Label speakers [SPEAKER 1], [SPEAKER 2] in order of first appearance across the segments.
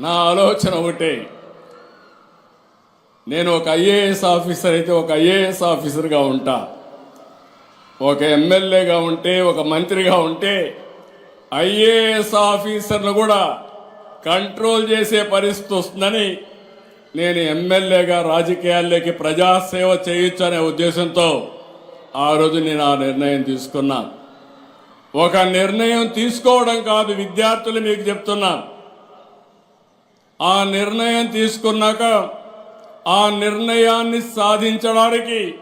[SPEAKER 1] నా ఆలోచన ఒకటే. నేను ఒక ఐఏఎస్ ఆఫీసర్ అయితే ఒక ఐఏఎస్ ఆఫీసర్గా ఉంటా. ఒక ఎమ్మెల్యేగా ఉంటే ఒక మంత్రిగా ఉంటే ఐఏఎస్ ఆఫీసర్ను కూడా కంట్రోల్ చేసే పరిస్థితి వస్తుందని నేను ఎమ్మెల్యేగా రాజకీయాల్లోకి ప్రజాసేవ చేయొచ్చు అనే ఉద్దేశంతో ఆ రోజు నేను ఆ నిర్ణయం తీసుకున్నాను ఒక నిర్ణయం తీసుకోవడం కాదు విద్యార్థులు మీకు చెప్తున్నాను ఆ నిర్ణయం తీసుకున్నాక ఆ నిర్ణయాన్ని సాధించడానికి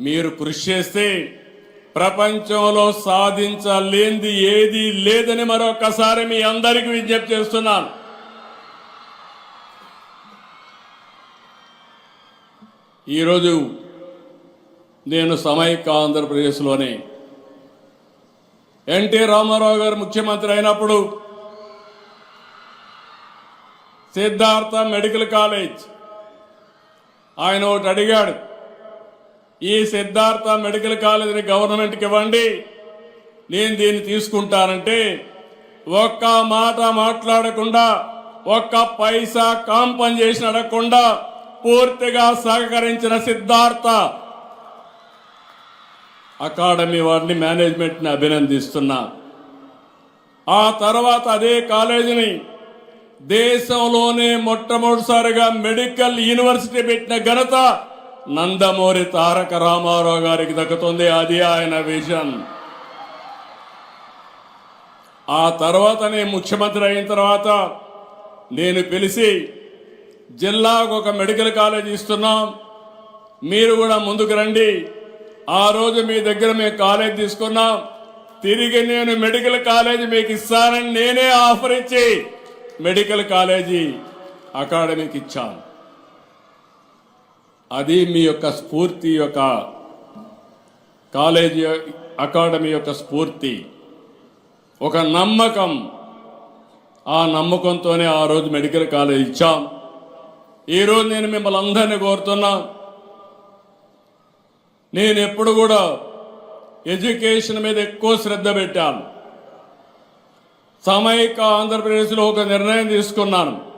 [SPEAKER 1] మీరు కృషి చేస్తే ప్రపంచంలో సాధించలేంది ఏది లేదని మరొకసారి మీ అందరికీ విజ్ఞప్తి చేస్తున్నాను. ఈరోజు నేను సమైక్య ఆంధ్రప్రదేశ్లోనే ఎన్టీ రామారావు గారు ముఖ్యమంత్రి అయినప్పుడు సిద్ధార్థ మెడికల్ కాలేజ్. ఆయన ఒకటి అడిగాడు ఈ సిద్ధార్థ మెడికల్ కాలేజీని గవర్నమెంట్కి ఇవ్వండి. నేను దీన్ని తీసుకుంటానంటే ఒక్క మాట మాట్లాడకుండా ఒక్క పైసా కాంపన్సేషన్ అడగకుండా పూర్తిగా సహకరించిన సిద్ధార్థ. అకాడమీ వారిని మేనేజ్మెంట్ని అభినందిస్తున్నా. ఆ తర్వాత అదే కాలేజీని దేశంలోనే మొట్టమొదటిసారిగా మెడికల్ యూనివర్సిటీ పెట్టిన ఘనత నందమూరి తారక రామారావు గారికి దక్కుతుంది. అది ఆయన విజన్. ఆ తర్వాత నేను ముఖ్యమంత్రి అయిన తర్వాత నేను పిలిచి జిల్లాకు ఒక మెడికల్ కాలేజ్ ఇస్తున్నాం. మీరు కూడా ముందుకు రండి. ఆ రోజు మీ దగ్గర మేము కాలేజ్ తీసుకున్నాం. తిరిగి నేను మెడికల్ కాలేజ్ మీకు ఇస్తానని నేనే ఆఫర్ ఇచ్చి మెడికల్ కాలేజీ అకాడమీకి ఇచ్చాను. అది మీ యొక్క స్ఫూర్తి యొక్క కాలేజీ అకాడమీ యొక్క స్ఫూర్తి. ఒక నమ్మకం. ఆ నమ్మకంతోనే ఆ రోజు మెడికల్ కాలేజ్ ఇచ్చాం. ఈరోజు నేను మిమ్మల్ని అందరినీ కోరుతున్నా. నేను ఎప్పుడు కూడా ఎడ్యుకేషన్ మీద ఎక్కువ శ్రద్ధ పెట్టాను. సామయిక ఆంధ్రప్రదేశ్లో ఒక నిర్ణయం తీసుకున్నాను.